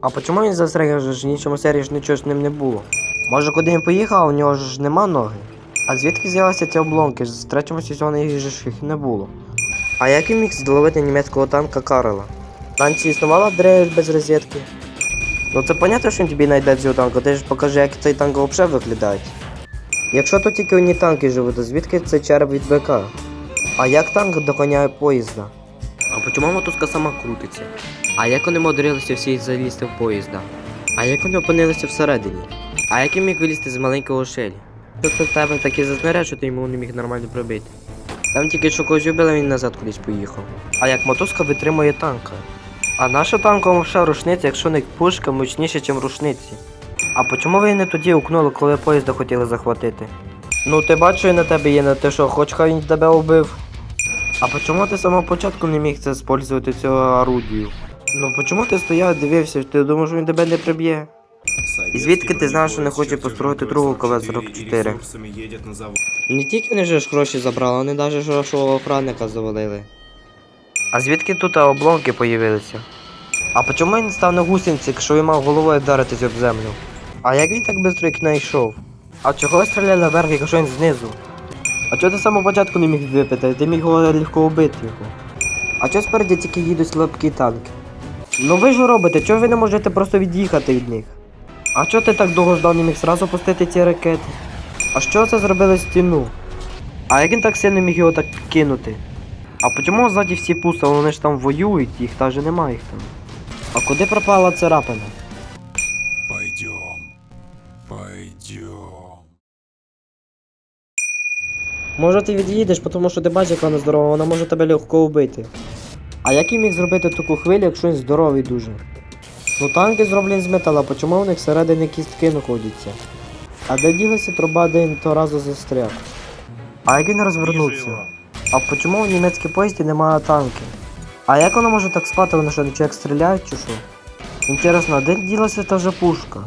А почому він застряг же ж нічому серії ж нічого з ним не було? Може куди він поїхав, а у нього ж нема ноги? А звідки з'явилися ці обломки? З третьому сезону їх ж їх не було. А як він міг зловити німецького танка Карела? Танці існувала дрейф без розетки? Ну це понятно, що він тобі знайде цього танка, ти ж покажи, як цей танк взагалі виглядає. Якщо тут тільки одні танки живуть, то звідки цей череп від БК? А як танк доганяє поїзда? А чому мотузка сама крутиться? А як вони мудрилися всі залізти в поїзда? А як вони опинилися всередині? А як він міг вилізти з маленького шелі? Це в тебе таке зазнаряд, що ти йому не міг нормально пробити? Там тільки що когось убили, він назад кудись поїхав. А як мотузка витримує танка? А наша танкова взагалі рушниця, якщо не пушка, мощніша, ніж рушниці. А чому ви не тоді укнули, коли поїзда хотіли захватити? Ну ти бачу, і на тебе є на те, що хоч хай він тебе убив. А чому ти з самого початку не міг це спользувати цього орудію? Ну чому ти стояв, дивився, ти думав, що він тебе не приб'є? І звідки ти знаєш, що не хоче построїти другу КВ-44? Не тільки вони ж гроші забрали, вони навіть вашого охранника завалили. А звідки тут обломки появилися? А чому він став на гусениці, якщо він мав головою вдаритись об землю? А як він так швидко їх знайшов? А чого стріляли вверх, якщо він знизу? А чого ти з початку не міг випити? Ти міг його легко вбити його. А чого спереді тільки їдуть слабкі танки? Ну ви ж робите, чого ви не можете просто від'їхати від них? А чого ти так довго ждав, не міг зразу пустити ці ракети? А що це зробили стіну? А як він так сильно міг його так кинути? А чому ззаді всі пусто, вони ж там воюють, їх навіть немає їх там. А куди пропала царапина? Може ти від'їдеш, тому що ти бачиш, яка вона здорова, вона може тебе легко вбити. А як він міг зробити таку хвилю, якщо він здоровий дуже? Ну танки зроблені з металу, а чому в них всередині кістки знаходяться? А де ділася труба, де він того разу застряг? А як він розвернувся? А чому в німецькій поїзді немає танків? А як воно може так спати, вони що, як стріляють чи що? Інтересно, а де ділася та вже пушка?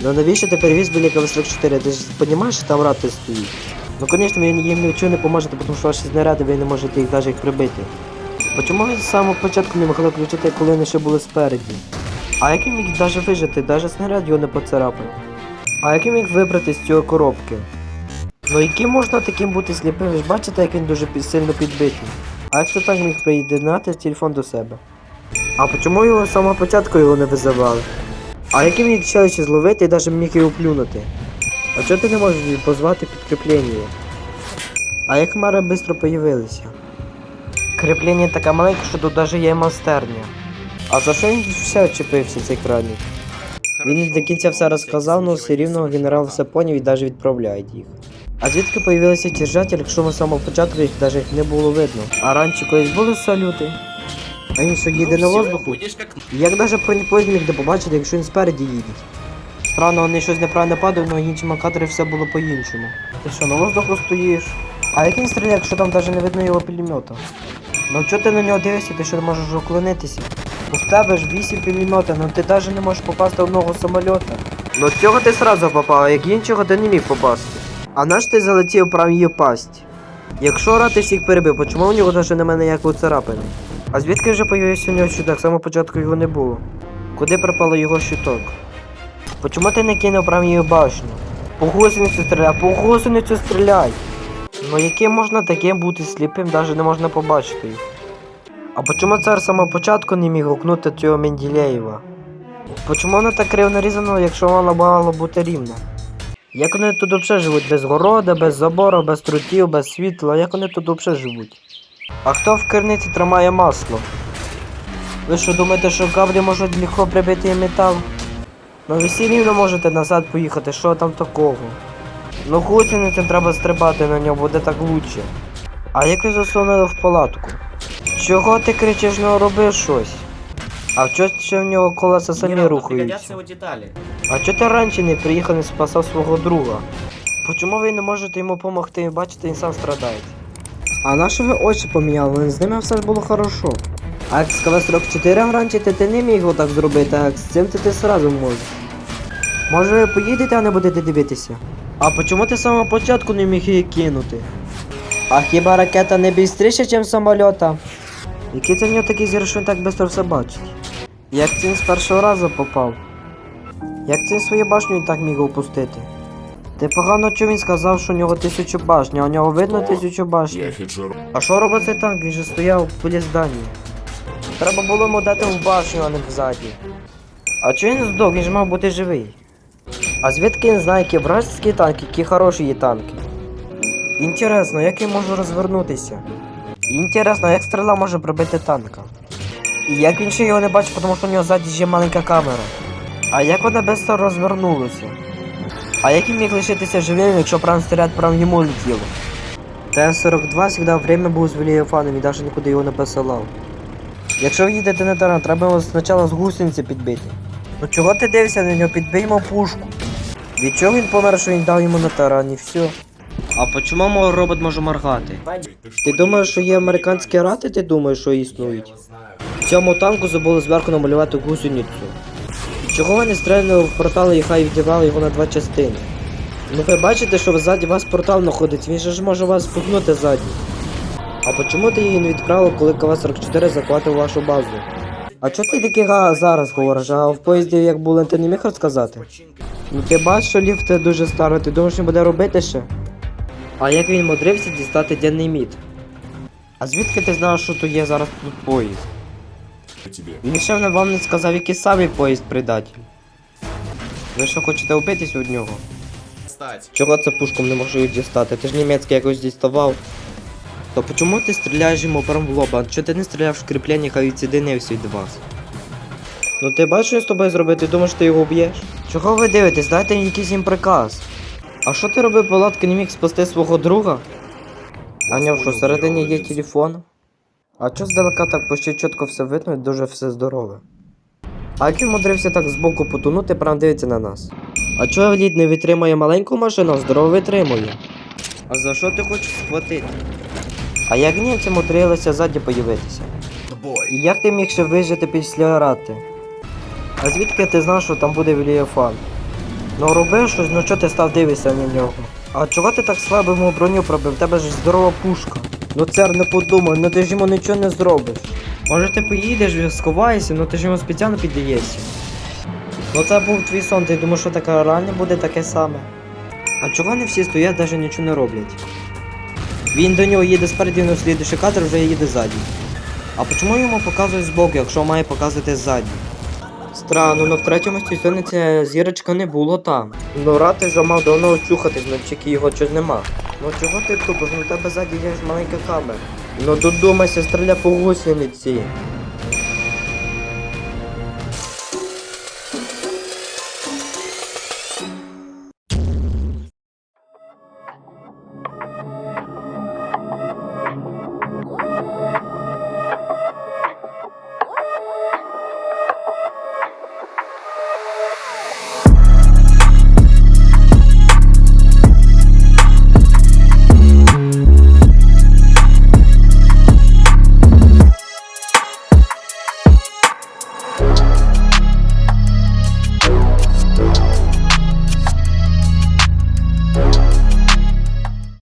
Ну навіщо ти перевіз біля КВ-44? Ти ж розумієш, що там рати стоїть? Ну, звісно, ви їм нічого не поможете, тому що ваші снаряди ви не можете їх навіть їх прибити. Чому ви з самого початку не могли включити, коли вони ще були спереді? А як він міг навіть вижити, навіть снаряд його не поцарапав? А як він міг вибрати з цього коробки? Ну яким можна таким бути сліпим? Ви ж бачите, як він дуже сильно підбитий. А як це так міг приєднати телефон до себе? А чому його з самого початку його не визивали? А яким міг челищі зловити і навіть міг його плюнути? А чого ти не можеш позвати підкріплення? А як хмари швидко появилися? Кріплення таке маленьке, що тут навіть є майстерня. А за що він все чіпився цей кранік? Він до кінця все розказав, але все рівно генерал все поняв і навіть відправляє їх. А звідки появилися держателі, якщо ми з самого початку їх навіть не було видно? А раніше колись були салюти? А він що їде на воздуху? Як навіть бронепоїзд міг де побачити, якщо він спереді їде? Странно, вони щось неправильно падають, але іншими кадрі все було по-іншому. Ти що, на воздуху стоїш? А як він стріляє, якщо там навіть не видно його пулемета? Ну чого ти на нього дивишся, ти що не можеш уклонитися? У тебе ж 8 пулемета, ну ти навіть не можеш попасти в одного самольота. Ну цього ти сразу попав, а як іншого ти не міг попасти. А наш ти залетів прямо її пасть. Якщо рати всіх перебив, чому у нього навіть немає ніякої царапини? А звідки вже появився у нього щиток? З самого початку його не було. Куди пропало його щиток? Почому ти не кинув прямо її башню? По гусеницю стріляй, по гусеницю стріляй! Ну яким можна таким бути сліпим, навіть не можна побачити їх. А почому цар з початку не міг гукнути цього Менделєєва? Почому воно так криво нарізано, якщо воно мало бути рівно? Як вони тут взагалі живуть? Без города, без забору, без трутів, без світла, як вони тут взагалі живуть? А хто в керниці тримає масло? Ви що думаєте, що каблі можуть легко прибити метал? Ну ви всі рівно можете назад поїхати, що там такого? Ну гусеницям треба стрибати на нього, буде так лучше. А як ви засунули в палатку? Чого ти кричиш, ну роби щось? А чого ще в нього колеса самі Генерал, рухаються? пригодятся его. А чого ти раніше не приїхав не спасав свого друга? Чому ви не можете йому допомогти? Бачите, він сам страдає. А на що ви очі поміняли? З ними все ж було хорошо. А як з КВ-44 раніше ти, не міг отак зробити, а з цим ти, ти сразу можеш. Може ви поїдете, а не будете дивитися? А чому ти з самого початку не міг її кинути? А хіба ракета не бістріша, ніж самольота? Який це в нього такий зір, що він так швидко все бачить? Як він з першого разу попав? Як це свою башню і так міг опустити? Ти погано чув він сказав, що у нього тисячу башні, а у нього видно тисячу башні. А що робить цей танк? Він же стояв біля здання. Треба було йому дати в башню, а не взаді. А чого він здох? Він ж мав бути живий. А звідки він знає, які вражеські танки, які хороші є танки? Інтересно, як я можу розвернутися? Інтересно, як стріла може пробити танка? І як він ще його не бачить, тому що у нього ззаді ще маленька камера. А як вона швидко розвернулася? А як він міг лишитися живим, якщо прям снаряд прям йому летіло? Т-42 завжди время був з Вілієфаном і навіть нікуди його не посилав. Якщо ви їдете на таран, треба його спочатку з гусениці підбити. Ну чого ти дивишся на нього? Підбий йому пушку. Від чого він помер, що він дав йому на таран і все. А чому робот може моргати? Ти думаєш, що є американські рати, ти думаєш, що існують? В цьому танку забули зверху намалювати гусеницю. Чого вони стрельнули в портал і хай віддавали його на два частини? Ну ви бачите, що ззаді вас портал знаходиться, він же ж може вас спугнути ззаді. А чому ти її не відправив, коли КВ-44 захватив вашу базу? А чого ти таки га зараз говориш, а в поїзді як були, ти не міг розказати? Ну ти бачиш, що ліфт дуже старий, ти думаєш, він буде робити ще? А як він мудрився дістати денний мід? А звідки ти знав, що тут є зараз тут поїзд? Він ще не- вам не сказав, який самий поїзд предатель. Ви що хочете вбитись від нього? Чого це пушком не можу їх дістати? Ти ж німецький якось діставав. То чому ти стріляєш йому прямо в лоба? Чого ти не стріляв в кріплення, хай відсідинився від вас? Ну ти бачиш, що я з тобою зробити? Ти думаєш, ти його вб'єш? Чого ви дивитесь? Дайте якийсь їм приказ. А що ти робив, палатки не міг спасти свого друга? Аня, що всередині є телефон? А чо здалека так почти чітко все видно і дуже все здорове? А він мудрився так збоку потонути, прям дивиться на нас. А чого лід не витримує маленьку машину, а здорово витримує? А за що ти хочеш схватити? А як німці мудрилися ззаді появитися? І як ти міг ще вижити після рати? А звідки ти знав, що там буде Вілієфан? Ну робив щось, ну чого ти став дивитися на нього? А чого ти так слабо йому броню пробив? В тебе ж здорова пушка. Ну цар не подумай, ну ти ж йому нічого не зробиш. Може ти поїдеш, сховаєшся, ну ти ж йому спеціально піддаєшся. Ну це був твій сон, ти думаєш, що таке реально буде таке саме. А чого не всі стоять, навіть нічого не роблять? Він до нього їде спереді, но слідуючий кадр вже їде ззаді. А чому йому показують збоку, якщо має показувати ззаді? Странно, ну в третьому сезоні ця зірочка не було там. Ну рати вже мав давно очухатись, ну його чогось нема. Ну чого ти тупиш? Ну на тебе ззаді є ж маленька камера. Ну додумайся, стріля по гусениці.